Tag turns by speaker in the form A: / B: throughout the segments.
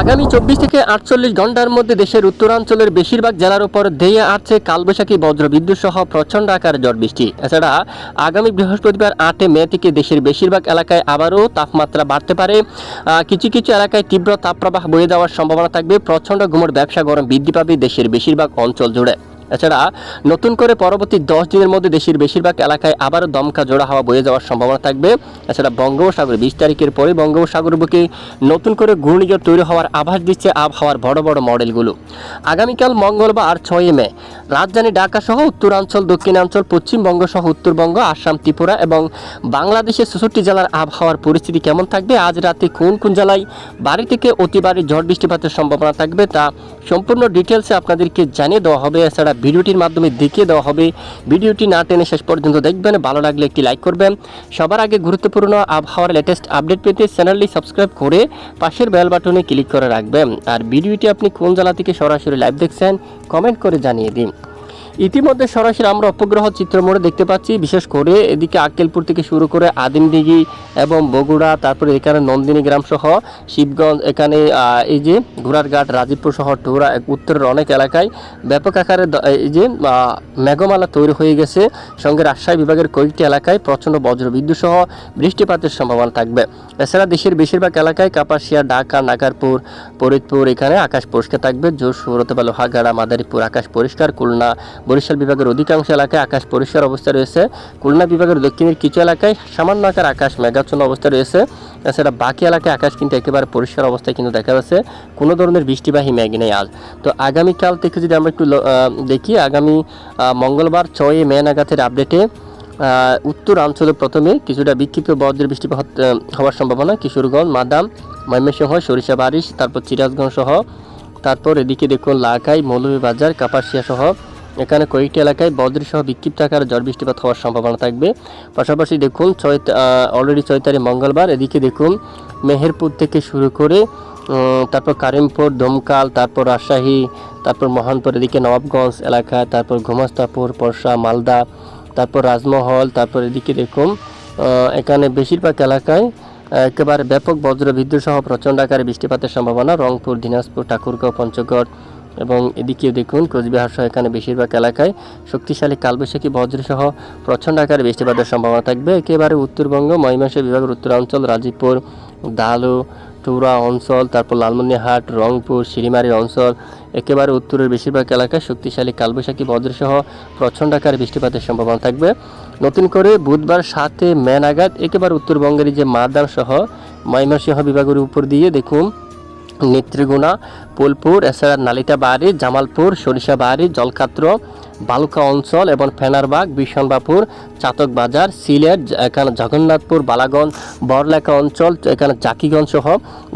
A: আগামী চব্বিশ থেকে আটচল্লিশ ঘণ্টার মধ্যে দেশের উত্তরাঞ্চলের বেশিরভাগ জেলার উপর ধেয়ে আসছে কালবৈশাখী বজ্রবিদ্যুৎ সহ প্রচণ্ড আকার ঝড় বৃষ্টি। এছাড়া আগামী বৃহস্পতিবার আটে মে থেকে দেশের বেশিরভাগ এলাকায় আবারও তাপমাত্রা বাড়তে পারে। কিছু কিছু এলাকায় তীব্র তাপপ্রবাহ বয়ে যাওয়ার সম্ভাবনা থাকবে। প্রচণ্ড ঘুমোর ব্যবসা গরম বৃদ্ধি পাবে দেশের বেশিরভাগ অঞ্চল জুড়ে। এছাড়া নতুন করে পরবর্তী দশ দিনের মধ্যে দেশের বেশিরভাগ এলাকায় আবারও দমকা জোড়া হাওয়া বয়ে যাওয়ার সম্ভাবনা থাকবে। এছাড়া বঙ্গোপসাগরে বিশ তারিখের পরে বঙ্গোপসাগর বুকে নতুন করে ঘূর্ণিঝড় তৈরি হওয়ার আভাস দিচ্ছে আবহাওয়ার বড় বড় মডেলগুলো। আগামীকাল মঙ্গলবার ছয়ই মে, রাজধানী ঢাকা সহ উত্তরাঞ্চল, দক্ষিণাঞ্চল, পশ্চিমবঙ্গ সহ উত্তরবঙ্গ, আসাম, ত্রিপুরা এবং বাংলাদেশের চৌষট্টি জেলার আবহাওয়ার পরিস্থিতি কেমন থাকবে? আজ রাতে কোন কোন জেলায় বাড়ি থেকে অতি ভারী ঝড় বৃষ্টিপাতের সম্ভাবনা থাকবে তা সম্পূর্ণ ডিটেলসে আপনাদেরকে জানিয়ে দেওয়া হবে। এছাড়া ভিডিওটির মাধ্যমে দেখিয়ে দেওয়া হবে। ভিডিওটি না টেনে শেষ পর্যন্ত দেখবেন, ভালো লাগলে একটি লাইক করবেন। সবার আগে গুরুত্বপূর্ণ আবহাওয়ার লেটেস্ট আপডেট পেতে চ্যানেলটি সাবস্ক্রাইব করে পাশের বেল বাটনে ক্লিক করে রাখবেন। আর ভিডিওটি আপনি কোন জেলা থেকে সরাসরি লাইভ দেখছেন কমেন্ট করে জানিয়ে দিন। ইতিমধ্যে সরাসরি আমরা উপগ্রহ চিত্র মোড়ে দেখতে পাচ্ছি, বিশেষ করে এদিকে আক্কেলপুর থেকে শুরু করে আদিমদিঘি এবং বগুড়া, তারপরে এখানে নন্দিনী গ্রাম সহ শিবগঞ্জ, এখানে এই যে ঘোড়ারঘাট, রাজীবপুর সহ টুরা উত্তরের অনেক এলাকায় ব্যাপক আকারে এই যে মেঘমালা তৈরি হয়ে গেছে। সঙ্গে রাজশাহী বিভাগের কয়েকটি এলাকায় প্রচণ্ড বজ্রবিদ্যুৎ সহ বৃষ্টিপাতের সম্ভাবনা থাকবে। এছাড়া দেশের বেশিরভাগ এলাকায় কাপাসিয়া, ঢাকা, নাগারপুর, ফরিদপুর, এখানে আকাশ পরিষ্কার থাকবে। যশোর, অথবা লোহাগাড়া, মাদারীপুর, আকাশ পরিষ্কার, খুলনা বরিশাল বিভাগের অধিকাংশ এলাকায় আকাশ পরিষ্কার অবস্থা রয়েছে। খুলনা বিভাগের দক্ষিণের কিছু এলাকায় সামান্য আকার আকাশ মেঘাচ্ছন্ন অবস্থা রয়েছে। এছাড়া বাকি এলাকায় আকাশ কিন্তু একেবারে পরিষ্কার অবস্থায় কিন্তু দেখা যাচ্ছে। কোনো ধরনের বৃষ্টিবাহী মেঘ নেই আজ। তো আগামীকাল থেকে যদি আমরা একটু দেখি, আগামী মঙ্গলবার ছয় মে নাগাদের আপডেটে উত্তরাঞ্চলে প্রথমে কিছুটা বিক্ষিপ্ত বজ্রের বৃষ্টিপাত হওয়ার সম্ভাবনা। কিশোরগঞ্জ, মাদাম, ময়মনসিংহ, সরিষা, বারিশ, তারপর সিরাজগঞ্জ সহ। তারপর এদিকে দেখুন লাখাই মৌলভীবাজার, কাপাসিয়া সহ। এখানে কয়েকটি এলাকায় বজ্র সহ বিক্ষিপ্ত আকারে ঝড় বৃষ্টিপাত হওয়ার সম্ভাবনা থাকবে। পাশাপাশি দেখুন, ছয় অলরেডি ছয় তারিখ মঙ্গলবার। এদিকে দেখুন, মেহেরপুর থেকে শুরু করে তারপর কারিমপুর, দমকাল, তারপর রাজশাহী, তারপর মহানপুর, এদিকে নবাবগঞ্জ এলাকা, তারপর ঘুমাস্তাপুর, পরশা, মালদা, তারপর রাজমহল, তারপর এদিকে দেখুন এখানে বেশিরভাগ এলাকায় একেবারে ব্যাপক বজ্র বিদ্যুৎ সহ প্রচণ্ড আকারে বৃষ্টিপাতের সম্ভাবনা। রংপুর, দিনাজপুর, ঠাকুরগাঁও, পঞ্চগড় এবং এদিকে দেখুন, কোচবিহার সহ এখানে বেশিরভাগ এলাকায় শক্তিশালী কালবৈশাখী বজ্র সহ প্রচণ্ড আকারে বৃষ্টিপাতের সম্ভাবনা থাকবে। একেবারে উত্তরবঙ্গ, ময়মনসিংহ বিভাগের উত্তরাঞ্চল, রাজীবপুর দালু টুরা অঞ্চল, তারপর লালমনিরহাট, রংপুর শিরিমারি অঞ্চল, একেবারে উত্তরের বেশিরভাগ এলাকায় শক্তিশালী কালবৈশাখী বজ্রসহ প্রচণ্ড আকারে বৃষ্টিপাতের সম্ভাবনা থাকবে। নতুন করে বুধবার সাতে মে নাগাদ একেবারে উত্তরবঙ্গের যে মাদার সহ ময়মনসিংহ বিভাগের উপর দিয়ে দেখুন নেত্রীগুণা পোলপুর এছাড়া নালিতাবাড়ি, জামালপুর, সরিষাবাড়ি, জলকাত্র, বালুকা অঞ্চল এবং ফেনারবাগ বিশনবাপুর চাতক বাজার সিলেট, এখানে জগন্নাথপুর, বালাগঞ্জ বড়লেখা অঞ্চল, এখানে জাকিগঞ্জ সহ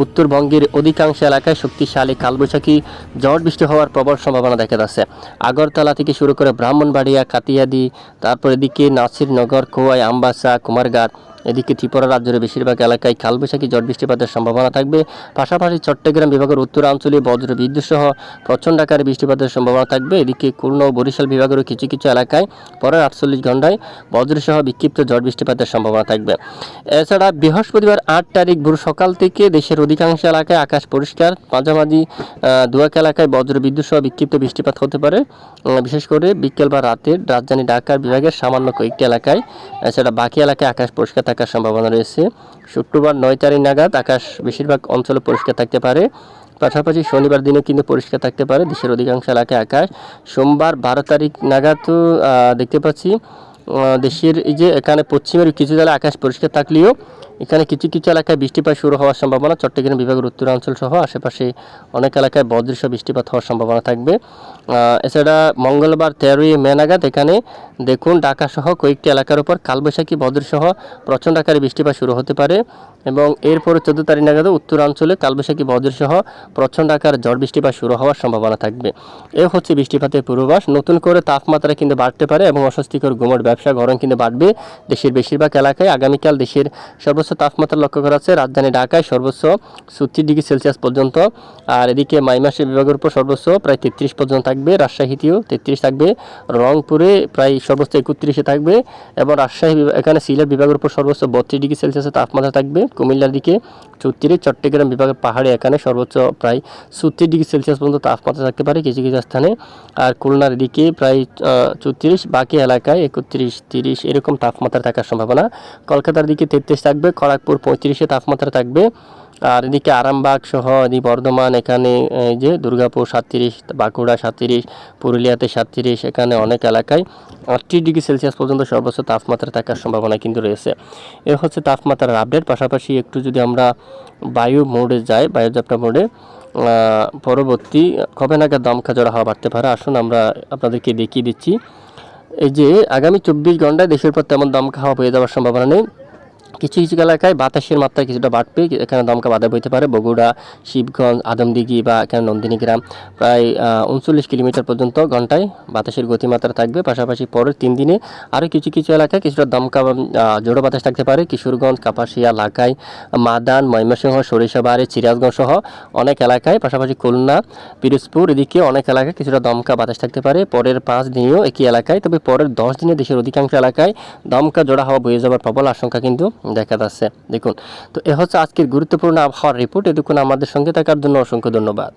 A: উত্তরবঙ্গের অধিকাংশ এলাকায় শক্তিশালী কালবৈশাখী ঝড় বৃষ্টি হওয়ার প্রবল সম্ভাবনা দেখা যাচ্ছে। আগরতলা থেকে শুরু করে ব্রাহ্মণবাড়িয়া, কাতিয়াদি, তারপর এদিকে নাসিরনগর, খোয়াই, আমবাসা, কুমারঘাট এদিকে ত্রিপুরা রাজ্যের বেশিরভাগ এলাকায় কালবৈশাখী ঝড় বৃষ্টিপাতের সম্ভাবনা থাকবে। পাশাপাশি চট্টগ্রাম বিভাগের উত্তরাঞ্চলে বজ্র বিদ্যুৎ সহ প্রচণ্ড আকারে বৃষ্টিপাতের সম্ভাবনা থাকবে। এদিকে খুলনা ও বরিশাল বিভাগেরও কিছু কিছু এলাকায় পরের আটচল্লিশ ঘন্টায় বজ্রসহ বিক্ষিপ্ত ঝড় বৃষ্টিপাতের সম্ভাবনা থাকবে। এছাড়া বৃহস্পতিবার আট তারিখ ভোর সকাল থেকে দেশের অধিকাংশ এলাকায় আকাশ পরিষ্কার, মাঝামাঝি দুয়াক এলাকায় বজ্র বিদ্যুৎ সহ বিক্ষিপ্ত বৃষ্টিপাত হতে পারে। বিশেষ করে বিকেল বা রাতে রাজধানী ঢাকার বিভাগের সামান্য কয়েকটি এলাকায়। এছাড়া বাকি এলাকায় আকাশ পরিষ্কার থাকার সম্ভাবনা রয়েছে। শুক্রবার নয় তারিখ নাগাদ আকাশ বেশিরভাগ অঞ্চলে পরিষ্কার থাকতে পারে। পাশাপাশি শনিবার দিনে কিন্তু পরিষ্কার থাকতে পারে। দেশের অধিকাংশ এলাকায় আকাশ। সোমবার বারো তারিখ নাগাদ দেখতে পাচ্ছি দেশের এই যে এখানে পশ্চিমের কিছু জেলায় আকাশ পরিষ্কার থাকলেও এখানে কিছু কিছু এলাকায় বৃষ্টিপাত শুরু হওয়ার সম্ভাবনা। চট্টগ্রাম বিভাগের উত্তরাঞ্চল সহ আশেপাশে অনেক এলাকায় বজ্রসহ বৃষ্টিপাত হওয়ার সম্ভাবনা থাকবে। এছাড়া মঙ্গলবার তেরোই মে নাগাদ এখানে দেখুন ঢাকা সহ কয়েকটি এলাকার উপর কালবৈশাখী বজ্রসহ প্রচণ্ড আকারে বৃষ্টিপাত শুরু হতে পারে এবং এরপরে চোদ্দ তারিখ নাগাদ উত্তরাঞ্চলে কালবৈশাখী বজ্রসহ প্রচণ্ড আকার ঝড় বৃষ্টিপাত শুরু হওয়ার সম্ভাবনা থাকবে। এ হচ্ছে বৃষ্টিপাতের পূর্বাভাস। নতুন করে তাপমাত্রা কিন্তু বাড়তে পারে এবং অস্বস্তিকর গুমট ব্যবসা গরম কিন্তু বাড়বে। দেশের বেশিরভাগ এলাকায় আগামীকাল দেশের সর্বোচ্চ তাপমাত্রা লক্ষ্য করা যাচ্ছে। রাজধানী ঢাকায় সর্বোচ্চ ছত্রিশ ডিগ্রি সেলসিয়াস পর্যন্ত, আর এদিকে মাই মাইমাসের বিভাগের উপর সর্বোচ্চ প্রায় তেত্রিশ পর্যন্ত থাকবে, রাজশাহীতেও তেত্রিশ থাকবে, রংপুরে প্রায় সর্বোচ্চ একত্রিশে থাকবে, এবং রাজশাহী এখানে সিলেট বিভাগের উপর সর্বোচ্চ বত্রিশ ডিগ্রি সেলসিয়াসের তাপমাত্রা থাকবে, কুমিল্লার দিকে চৌত্রিশ চট্টগ্রাম বিভাগের পাহাড়ে এখানে সর্বোচ্চ প্রায় ছত্রিশ ডিগ্রি সেলসিয়াস পর্যন্ত তাপমাত্রা থাকতে পারে কিছু কিছু স্থানে, আর খুলনার দিকে প্রায় চৌত্রিশ বাকি এলাকায় একত্রিশ, তিরিশ এরকম তাপমাত্রা থাকার সম্ভাবনা। কলকাতার দিকে তেত্রিশ থাকবে খড়গপুর পঁয়ত্রিশে তাপমাত্রা থাকবে। আর এদিকে আরামবাগ সহ এদিকে বর্ধমান, এখানে এই যে দুর্গাপুর সাতত্রিশ, বাঁকুড়া সাতত্রিশ, পুরুলিয়াতে সাতত্রিশ, এখানে অনেক এলাকায় আটত্রিশ ডিগ্রি সেলসিয়াস পর্যন্ত সর্বোচ্চ তাপমাত্রা থাকার সম্ভাবনা কিন্তু রয়েছে। এ হচ্ছে তাপমাত্রার আপডেট পাশাপাশি একটু যদি আমরা বায়ু মোডে যাই বায়ুযাত্রা মোডে পরবর্তী কবে নাগাদ দমকা জড়া হওয়া বাড়তে পারে? আসুন আমরা আপনাদেরকে দেখিয়ে দিচ্ছি। এই যে আগামী চব্বিশ ঘন্টায় দেশের পর তেমন দমকা হাওয়া বয়ে যাওয়ার সম্ভাবনা নেই। কিছু কিছু এলাকায় বাতাসের মাত্রা কিছুটা বাড়বে, এখানে দমকা বাধা বইতে পারে, বগুড়া, শিবগঞ্জ, আদমদিঘি বা এখানে নন্দিনী গ্রাম। প্রায় উনচল্লিশ কিলোমিটার পর্যন্ত ঘন্টায় বাতাসের গতিমাত্রা থাকবে, পাশাপাশি পরের তিন দিনে আরও কিছু কিছু এলাকায় কিছুটা দমকা জোড়ো বাতাস থাকতে পারে, কিশোরগঞ্জ, কাপাসিয়া, লাকাই, মাদান, ময়মনসিংহ সরিষাবাড়ি সিরাজগঞ্জ সহ অনেক এলাকায়, পাশাপাশি খুলনা, পিরোজপুর এদিকে অনেক এলাকায় কিছুটা দমকা বাতাস থাকতে পারে, পরের পাঁচ দিনেও একই এলাকায়, তবে পরের দশ দিনে দেশের অধিকাংশ এলাকায় দমকা জোড়া হওয়া বয়ে যাওয়ার প্রবল আশঙ্কা কিন্তু দেখা যাচ্ছে। দেখুন, তো এ হচ্ছে আজকের গুরুত্বপূর্ণ আবহাওয়ার রিপোর্ট এ দেখুন আমাদের সঙ্গে থাকার জন্য অসংখ্য ধন্যবাদ।